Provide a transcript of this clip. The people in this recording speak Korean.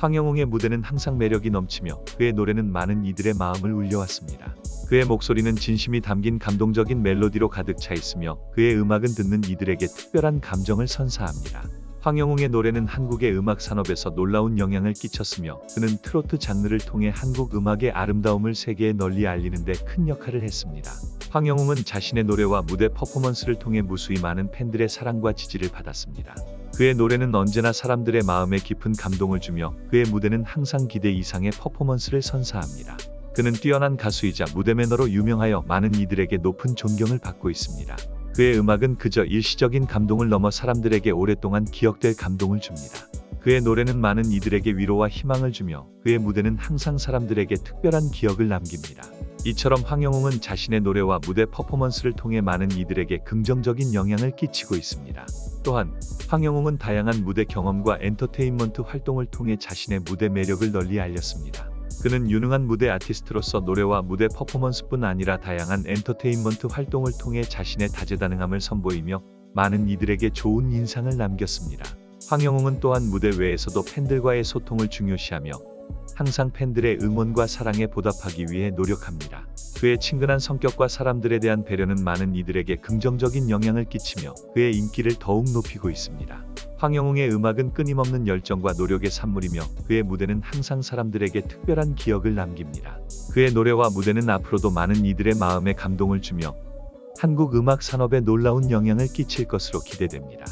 황영웅의 무대는 항상 매력이 넘치며 그의 노래는 많은 이들의 마음을 울려왔습니다. 그의 목소리는 진심이 담긴 감동적인 멜로디로 가득 차 있으며 그의 음악은 듣는 이들에게 특별한 감정을 선사합니다. 황영웅의 노래는 한국의 음악 산업에서 놀라운 영향을 끼쳤으며 그는 트로트 장르를 통해 한국 음악의 아름다움을 세계에 널리 알리는 데 큰 역할을 했습니다. 황영웅은 자신의 노래와 무대 퍼포먼스를 통해 무수히 많은 팬들의 사랑과 지지를 받았습니다. 그의 노래는 언제나 사람들의 마음에 깊은 감동을 주며 그의 무대는 항상 기대 이상의 퍼포먼스를 선사합니다. 그는 뛰어난 가수이자 무대 매너로 유명하여 많은 이들에게 높은 존경을 받고 있습니다. 그의 음악은 그저 일시적인 감동을 넘어 사람들에게 오랫동안 기억될 감동을 줍니다. 그의 노래는 많은 이들에게 위로와 희망을 주며 그의 무대는 항상 사람들에게 특별한 기억을 남깁니다. 이처럼 황영웅은 자신의 노래와 무대 퍼포먼스를 통해 많은 이들에게 긍정적인 영향을 끼치고 있습니다. 또한 황영웅은 다양한 무대 경험과 엔터테인먼트 활동을 통해 자신의 무대 매력을 널리 알렸습니다. 그는 유능한 무대 아티스트로서 노래와 무대 퍼포먼스뿐 아니라 다양한 엔터테인먼트 활동을 통해 자신의 다재다능함을 선보이며 많은 이들에게 좋은 인상을 남겼습니다. 황영웅은 또한 무대 외에서도 팬들과의 소통을 중요시하며 항상 팬들의 응원과 사랑에 보답하기 위해 노력합니다. 그의 친근한 성격과 사람들에 대한 배려는 많은 이들에게 긍정적인 영향을 끼치며 그의 인기를 더욱 높이고 있습니다. 황영웅의 음악은 끊임없는 열정과 노력의 산물이며 그의 무대는 항상 사람들에게 특별한 기억을 남깁니다. 그의 노래와 무대는 앞으로도 많은 이들의 마음에 감동을 주며 한국 음악 산업에 놀라운 영향을 끼칠 것으로 기대됩니다.